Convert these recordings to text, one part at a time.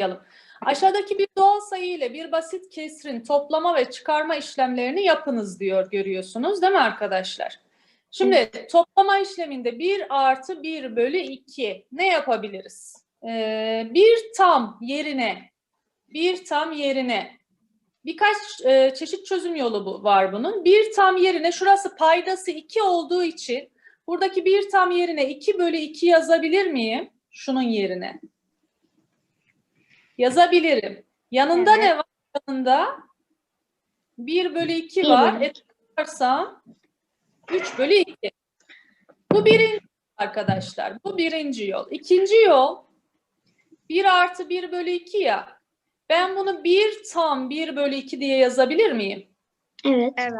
başlayalım. Aşağıdaki bir doğal sayı ile bir basit kesrin toplama ve çıkarma işlemlerini yapınız diyor görüyorsunuz değil mi arkadaşlar? Şimdi toplama işleminde 1 artı 1 bölü 2 ne yapabiliriz? Ee, bir tam yerine bir tam yerine birkaç e, çeşit çözüm yolu bu, var bunun. Bir tam yerine şurası paydası 2 olduğu için buradaki bir tam yerine 2 bölü 2 yazabilir miyim? Şunun yerine. Yazabilirim. Yanında Evet. ne var? Yanında 1 bölü 2 Bir var. E, tutarsam 3 bölü 2. Bu birinci arkadaşlar. Bu birinci yol. İkinci yol 1 artı 1 bölü 2 ya. Ben bunu 1 tam 1 bölü 2 diye yazabilir miyim? Evet. Evet.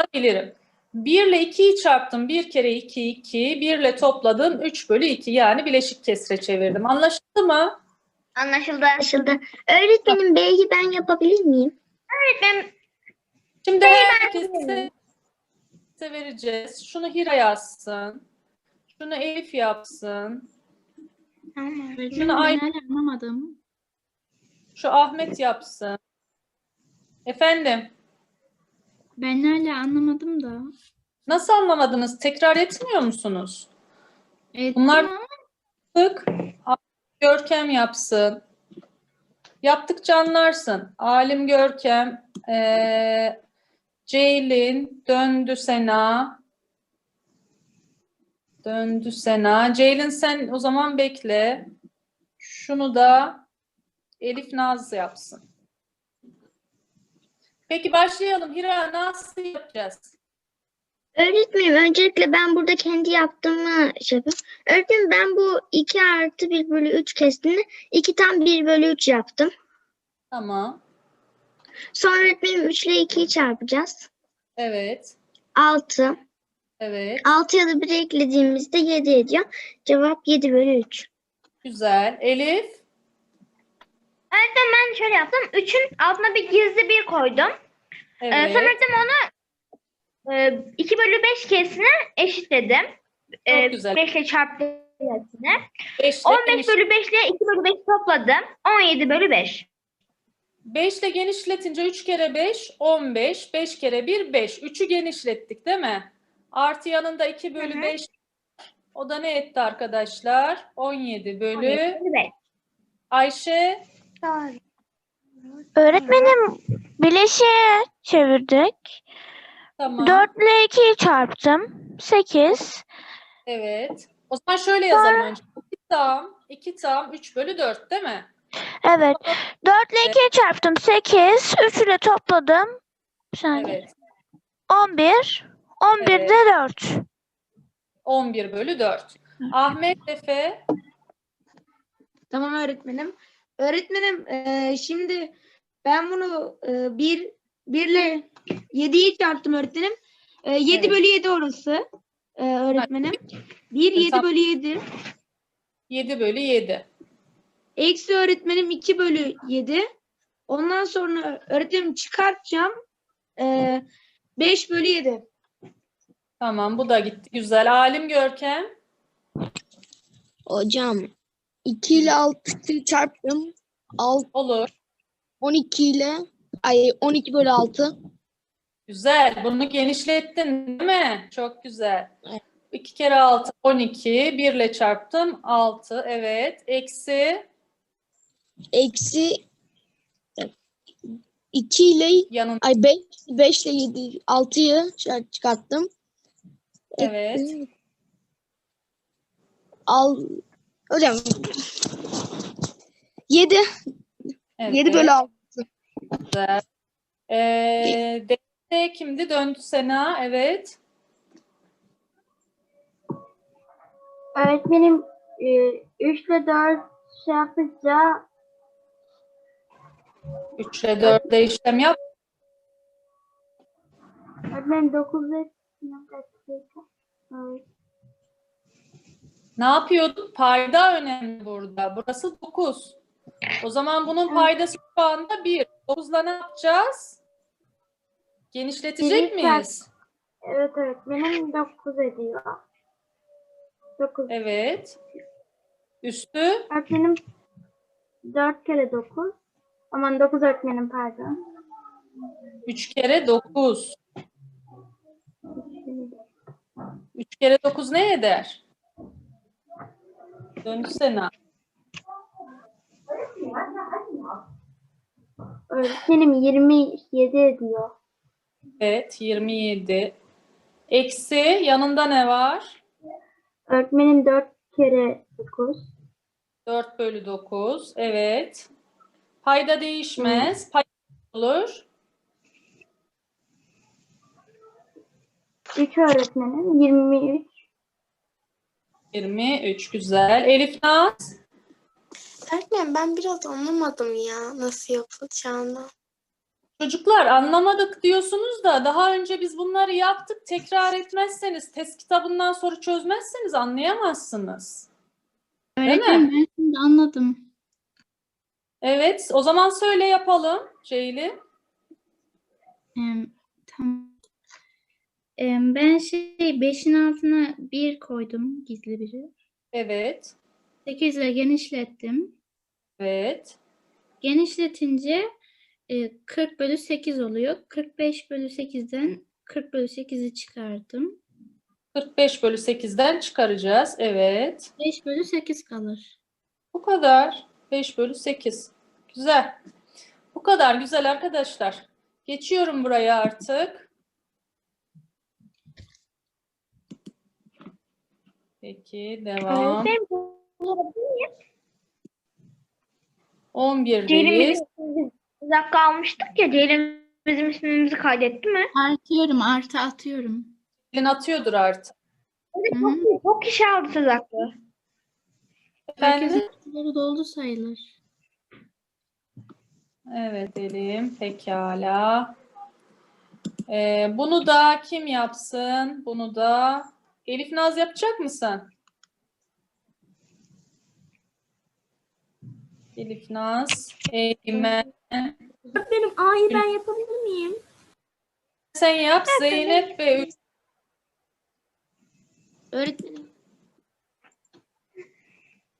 Yazabilirim. 1 ile 2'yi çarptım. 1 kere 2, 2. 1 ile topladım. 3 bölü 2. Yani bileşik kesre çevirdim. Anlaşıldı mı? Anlaşıldı. Anlaşıldı. Öğretmenim B'yi ben yapabilir miyim? Öğretmenim Şimdi herkese vereceğiz. Şunu Hira yazsın. Şunu Elif yapsın. Şunu Ay Ben anlamadım. şu Ahmet yapsın. Efendim, Ben hala anlamadım da. nasıl anlamadınız? Tekrar etmiyor musunuz? Evet, Bunlar- ama Tık. Görkem yapsın. Yaptıkça anlarsın. Alim Görkem, eee Ceylin, döndü Sena. Döndü Sena. Ceylin sen o zaman bekle. Şunu da Elif Naz yapsın. Peki başlayalım. Hira nasıl yapacağız? Öğretmenim öncelikle ben burada kendi yaptığımı şey yapayım. Öğretmenim ben bu 2 artı 1 bölü 3 kestiğini 2 tam 1 bölü 3 yaptım. Tamam. Sonra öğretmenim 3 ile 2'yi çarpacağız. Evet. 6. Evet. 6'ya da 1'i eklediğimizde 7 ediyor. Cevap 7 bölü 3. Güzel. Elif. öğretmenim ben şöyle yaptım. 3'ün altına bir gizli bir koydum. Ee, Evet. sonra öğretmenim onu e, 2 bölü 5 kesine eşitledim. Ee, Çok güzel. 5 ile çarptım. Beşle 15 geniş- bölü 5 ile 2 bölü 5 topladım. 17 bölü 5. 5 ile genişletince 3 kere 5, 15. 5 kere 1, 5. 3'ü genişlettik değil mi? Artı yanında 2 bölü Hı hı. 5. O da ne etti arkadaşlar? 17 bölü. 17 bölü 5. Ayşe. Öğretmenim bileşiğe çevirdik. Tamam. 4 ile 2'yi çarptım. 8. Evet. O zaman şöyle yazalım önce. 2 tam, 2 tam, 3 bölü 4 değil mi? Evet. 4 ile 2'yi çarptım. 8. 3 ile topladım. Bir saniye. Evet. 11. 11 Evet. de 4. 11 bölü 4. Ahmet Efe. Tamam öğretmenim. Öğretmenim eee, şimdi ben bunu eee, bir, bir ile 7'yi çarptım öğretmenim. Eee 7 Evet. bölü 7 orası eee, öğretmenim. 1 7 Tamam. bölü 7. 7 bölü 7. Eksi öğretmenim 2 bölü 7. Ondan sonra öğretmenim çıkartacağım. Eee 5 bölü 7. Tamam bu da gitti. Güzel. Alim Görkem. Hocam 2 ile 6'yı çarptım. Alt, Olur. 12 ile ay 12 bölü 6. Güzel. Bunu genişlettin değil mi? Çok güzel. Evet. 2 kere 6 12. 1 ile çarptım. 6. Evet. Eksi Eksi 2 ile yanında. ay 5 5 ile 7 6'yı çıkarttım. Evet. Al hocam 7 Evet. 7 bölü 6. Güzel. Ee, Deste kimdi? Döndü Sena. Evet. Öğretmenim 3 ile 4 şey yapınca 3 ile 4 de işlem yap. öğretmenim 9 ile. Ne yapıyorduk? Payda önemli burada. Burası 9. O zaman bunun paydası şu anda 1. 9'la ne yapacağız? Genişletecek miyiz? Evet öğretmenim 9 ediyor. 9. Evet. Üstü Öğretmenim 4 kere 9. Aman 9 öğretmenim pardon. 3 kere 9. 3 kere 9 ne eder? Döndüsene. Öğretmenim 27 ediyor. Evet 27. Eksi yanında ne var? Öğretmenim 4 kere 9. 4 bölü 9. Evet. Payda değişmez. Pay olur. 3 öğretmenim 23. 23. Güzel. Elif Naz. Öğretmenim ben biraz anlamadım ya nasıl yapılacağını. Çocuklar anlamadık diyorsunuz da daha önce biz bunları yaptık. Tekrar etmezseniz, test kitabından soru çözmezseniz anlayamazsınız. Öğretmenim ben şimdi anladım. Evet, o zaman söyle yapalım Ceylin. Em, tamam. Em, ben şey 5'in altına 1 koydum gizli biri. Evet, 8 ile genişlettim. evet. Genişletince e, 40 bölü 8 oluyor. 45 bölü 8'den 40 bölü 8'i çıkardım. 45 bölü 8'den çıkaracağız. Evet. 5 bölü 8 kalır. Bu kadar. 5 bölü 8. Güzel. Bu kadar güzel arkadaşlar. Geçiyorum buraya artık. Peki devam. Öğretmenim 11'deyiz. Ceylin bizim bir dakika almıştık ya. Ceylin bizim ismimizi kaydetti mi? Artıyorum, artı atıyorum. Ceylin atıyordur artık. Hı Çok, hı. çok kişi aldı söz hakkı. Efendim? Herkesin kutuları doldu sayılır. Evet Elim. Pekala. Ee, bunu da kim yapsın? Bunu da Elif Naz yapacak mısın? Elif Naz, Eymen. Benim A'yı ben yapabilir miyim? Sen yap Zeynep ve Öğretmenim.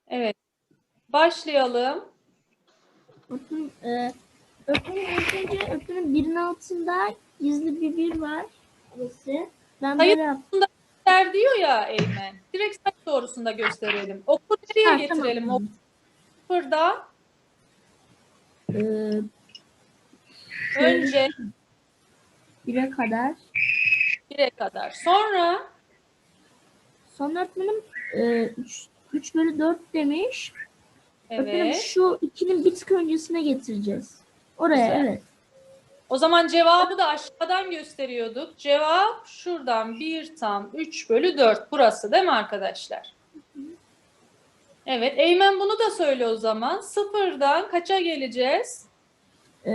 Evet. Başlayalım. Öğretmenim, e, öğretmenim ilk önce öğretmenim birin altında gizli bir bir var. Burası. Ben Hayır. böyle yaptım. Der diyor ya Eymen. Direkt sayı doğrusunda gösterelim. Oku nereye Ha, getirelim? tamam. Oku burada. E, Önce bire kadar. 1'e kadar. Sonra Sonra öğretmenim e, 3, 3 bölü 4 demiş. Öğretmenim evet. şu ikinin bir tık öncesine getireceğiz. Oraya Güzel. evet. O zaman cevabı da aşağıdan gösteriyorduk. Cevap şuradan 1 tam 3 bölü 4. Burası değil mi arkadaşlar? Evet. Eymen bunu da söyle o zaman. Sıfırdan kaça geleceğiz? E,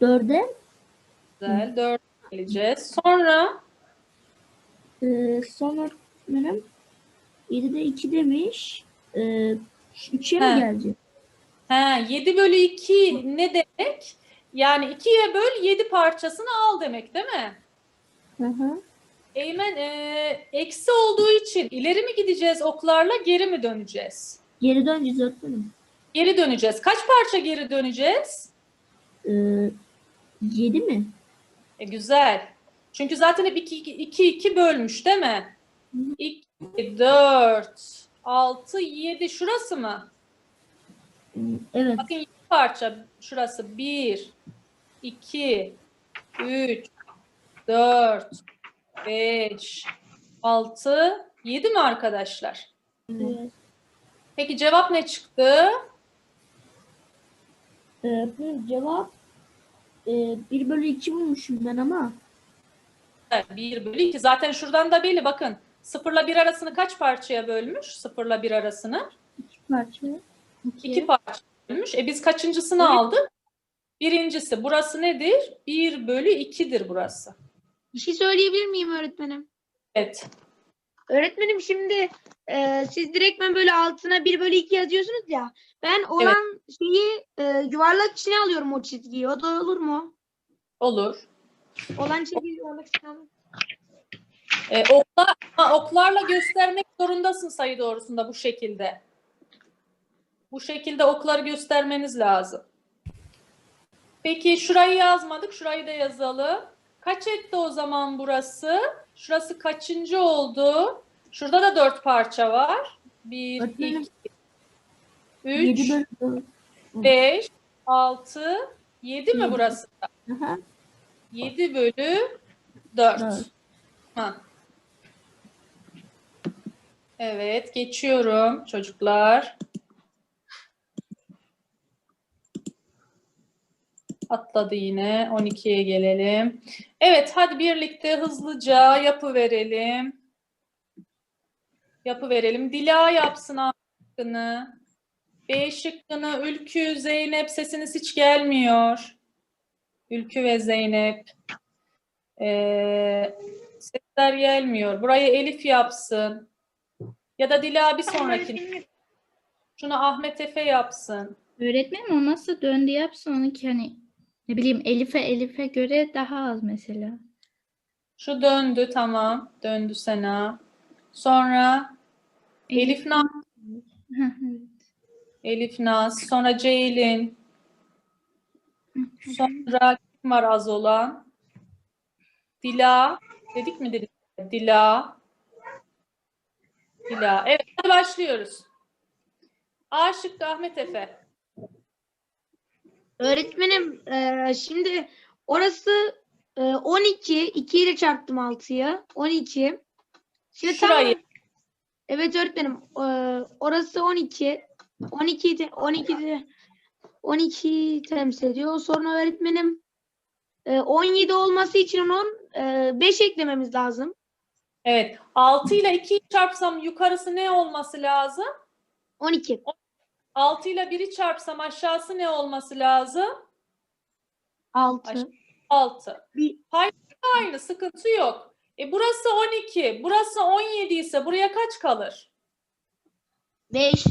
4'e Güzel. 4 geleceğiz. Sonra e, sonra öğretmenim 7'de 2 demiş. E, 3'e He. mi gelecek? he, 7 bölü 2 ne demek? Yani 2'ye böl 7 parçasını al demek değil mi? Hı hı. Eymen e, eksi olduğu için ileri mi gideceğiz oklarla geri mi döneceğiz? Geri döneceğiz öğretmenim. Geri döneceğiz. Kaç parça geri döneceğiz? E, 7 mi? E, güzel. Çünkü zaten hep 2 2 2 bölmüş değil mi? 2 4 6 7 şurası mı? Evet. Bakın 7 parça şurası 1 2 3 4 5 6 7 mi arkadaşlar? evet. Peki cevap ne çıktı? Öğretmenim cevap e, 1 bölü 2 bulmuşum ben ama 1 bölü 2. Zaten şuradan da belli bakın. 0 ile 1 arasını kaç parçaya bölmüş? 0 ile 1 arasını. 2 parça. 2 parça bölmüş. E biz kaçıncısını aldık? Birincisi. Burası nedir? 1 bölü 2'dir burası. Bir şey söyleyebilir miyim öğretmenim? Evet. Öğretmenim şimdi e, siz direktmen böyle altına 1 bölü 2 yazıyorsunuz ya. Ben olan şeyi e, yuvarlak içine alıyorum o çizgiyi. O da olur mu? Olur. Olan çizgiyi yuvarlak içine alıyorum. E, okla, ha, oklarla göstermek zorundasın sayı doğrusunda bu şekilde. Bu şekilde okları göstermeniz lazım. Peki şurayı yazmadık. Şurayı da yazalım. Kaç etti o zaman burası? Şurası kaçıncı oldu? Şurada da dört parça var. Bir, Öğretmenim. iki, üç, 7 bölü dört. beş, altı, yedi mi Yedi. burası? Aha. 7 bölü 4. Dört. Ha. Evet, geçiyorum çocuklar. Atladı yine. 12'ye gelelim. Evet, hadi birlikte hızlıca yapı verelim. Yapı verelim. Dila yapsın A şıkkını. B şıkkını Ülkü, Zeynep sesiniz hiç gelmiyor. Ülkü ve Zeynep. Ee, sesler gelmiyor. Burayı Elif yapsın. Ya da Dila bir sonraki. Şunu Ahmet Efe yapsın. Öğretmenim o nasıl döndü yapsın onu ki hani ne bileyim Elif'e Elif'e göre daha az mesela. Şu döndü tamam. Döndü Sena. Sonra Elif Naz. Elif Naz. Sonra Ceylin. Sonra kim var az olan? Dila. Dedik mi dedik? Dila. Dila. Evet hadi başlıyoruz. A şıkkı Ahmet Efe. Öğretmenim e, şimdi orası e, 12. 2 ile çarptım 6'yı. 12. Şimdi tam- Şurayı. Evet öğretmenim. e, orası 12. 12 de, 12 de, 12 temsil ediyor. Sonra öğretmenim e, 17 olması için onun 5 eklememiz lazım. Evet. 6 ile 2'yi çarpsam yukarısı ne olması lazım? 12. 6 ile 1'i çarpsam aşağısı ne olması lazım? 6. 6. Bir- Payda aynı sıkıntı yok. E burası 12, burası 17 ise buraya kaç kalır? 5.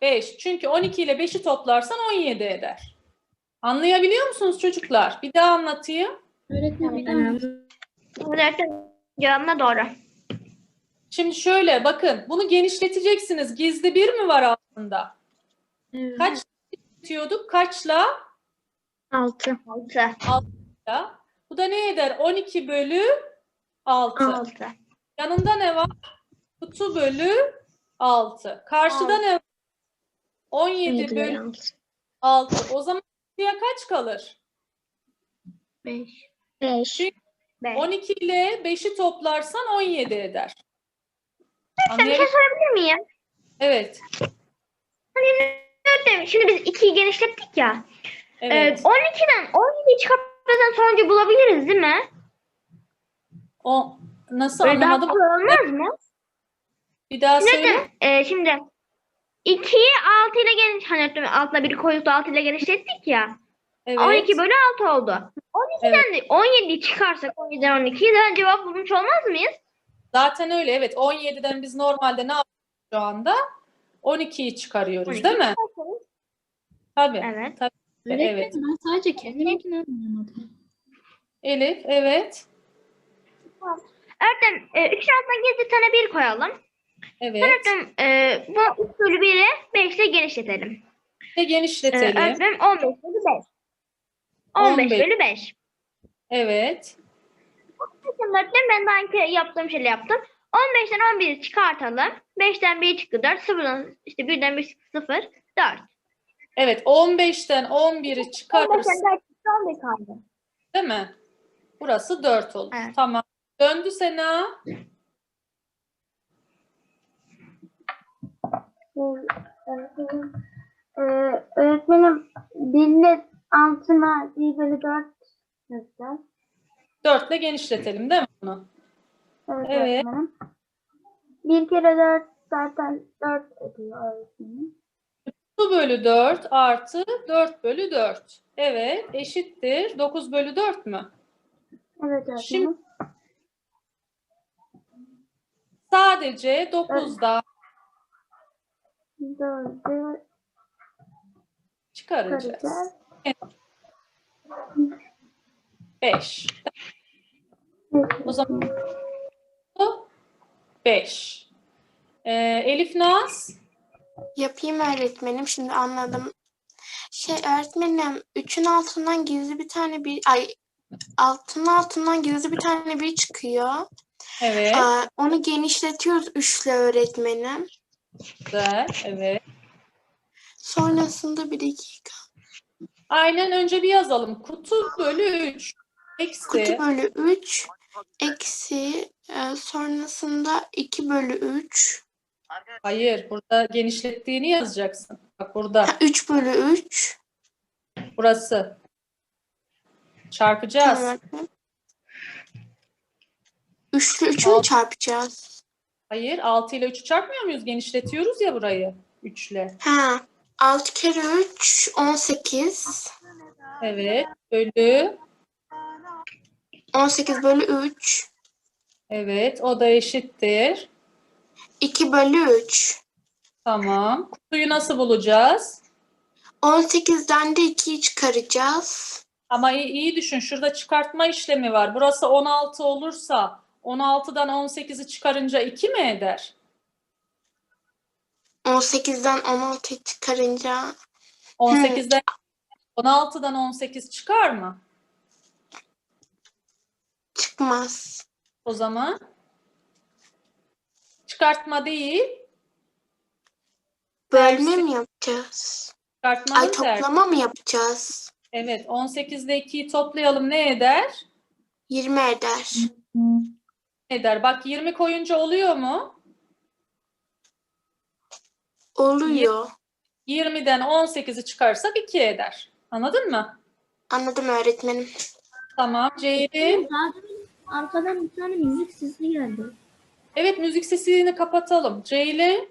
5. Çünkü 12 ile 5'i toplarsan 17 eder. Anlayabiliyor musunuz çocuklar? Bir daha anlatayım. Öğretmenim bir daha Öğretmenim cevabına doğru. Şimdi şöyle bakın bunu genişleteceksiniz. Gizli bir mi var altında? Evet. Kaç genişletiyorduk? Kaçla? 6. 6. Ya. Bu da ne eder? 12 bölü 6. 6. Yanında ne var? Kutu bölü 6. Karşıda ne var? 17 bölü 6. O zaman buraya kaç kalır? 5. 5. 12 ile 5'i toplarsan 17 eder. Bir şey sorabilir miyim? Evet. Öğretmenim şimdi biz 2'yi genişlettik ya. Evet. Ee, 12'den 17'yi çıkartmadan sonucu bulabiliriz değil mi? O nasıl Böyle daha anlamadım? kolay olmaz mı? Bir daha söyle. Neden? Ee, şimdi 2'yi 6 ile geniş hani altına biri koyup da 6 ile genişlettik ya. Evet. 12 bölü 6 oldu. 12'den de 17'yi çıkarsak 17'den 12'yi de cevap bulmuş olmaz mıyız? Zaten öyle evet. 17'den biz normalde ne yapıyoruz şu anda? 12'yi çıkarıyoruz 12'yi değil mi? Tabii. Evet. Tabii. Öğretmenim Evet. ben sadece kendiminkini anlamadım. Elif evet. Öğretmenim 3'ün altına gizli tane 1 koyalım. Evet. Öğretmenim e, bu 3 bölü 1'i 5 ile genişletelim. Ee, genişletelim. öğretmenim 15 bölü 5. 15 15. bölü 5. Evet. Öğretmenim ben daha önce yaptığım şeyle yaptım. 15'ten 11'i çıkartalım. 5'ten 1 çıktı 4. 0'dan işte 1'den 1 çıktı 0. 4. Evet 15'ten 11'i çıkarırız 15'ten 4 çıktı 11 kaldı. değil mi? Burası 4 olur. Evet. Tamam. Döndü Sena. Ee, öğretmenim 1 ile altına 1 bölü 4 yazacağız. 4 ile genişletelim değil mi bunu? Evet, Evet. öğretmenim. 1 kere 4 zaten 4 ediyor öğretmenim. 9 bölü 4 artı 4 bölü 4. Evet eşittir. 9 bölü 4 mü? Evet öğretmenim. Şimdi sadece 9'da 4'ü çıkaracağız. çıkaracağız. 5. O zaman bu 5. Ee, Elif Naz Yapayım öğretmenim. Şimdi anladım. Şey öğretmenim 3'ün altından gizli bir tane bir ay altının altından gizli bir tane bir çıkıyor. Evet. Aa, onu genişletiyoruz 3'le öğretmenim. Güzel. Evet. Sonrasında bir dakika. Aynen önce bir yazalım. Kutu bölü 3 eksi Kutu bölü 3 eksi e, sonrasında 2 bölü 3. Hayır, burada genişlettiğini yazacaksın. Bak burada, Ha, 3 bölü 3. burası. Çarpacağız. Tamam öğretmenim. 3 ile 3'ü mü çarpacağız? Hayır, 6 ile 3'ü çarpmıyor muyuz? Genişletiyoruz ya burayı 3 ile. Ha. 6 kere 3 18. Evet, bölü. 18 bölü 3. Evet, o da eşittir. 2 bölü 3. Tamam. Kutuyu nasıl bulacağız? 18'den de 2'yi çıkaracağız. Ama iyi, iyi düşün, şurada çıkartma işlemi var. Burası 16 olursa 16'dan 18'i çıkarınca 2 mi eder? 18'den 16'yı çıkarınca 18'den 16'dan 18 çıkar mı? çıkmaz. O zaman çıkartma değil, Bölme mi yapacağız? Ay çıkartmanın tersi. toplama mı yapacağız? Evet, 18 ile 2'yi toplayalım ne eder? 20 eder. Ne eder? Bak 20 koyunca oluyor mu? Oluyor. 20'den 18'i çıkarsak 2 eder. Anladın mı? Anladım öğretmenim. Tamam. Ceylin. Arkadan bir tane müzik sesi geldi. Evet, müzik sesini kapatalım. Ceylin.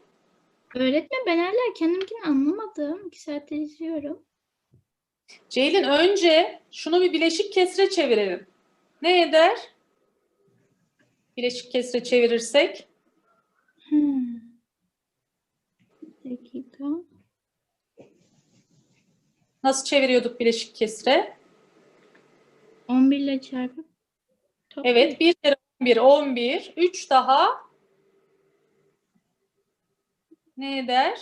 Öğretmen ben hala kendimkini anlamadım. İki saattir izliyorum. Ceylin önce şunu bir bileşik kesre çevirelim. Ne eder? Bileşik kesre çevirirsek. Hmm. Bir dakika. Nasıl çeviriyorduk bileşik kesre? 11 ile çarpıp. Evet, 1 kere 11, 11. 3 daha ne eder?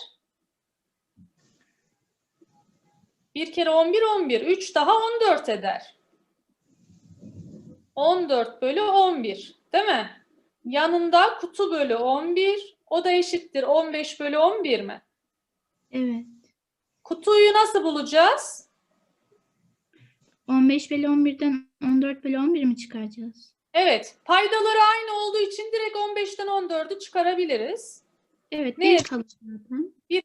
1 kere 11, 11. 3 daha 14 eder. 14 bölü 11. Değil mi? Yanında kutu bölü 11. O da eşittir 15 bölü 11 mi? Evet. Kutuyu nasıl bulacağız? 15 bölü 11'den 14 bölü 11 mi çıkaracağız? Evet, paydaları aynı olduğu için direkt 15'ten 14'ü çıkarabiliriz. Evet, Ne? bir kalır zaten. Bir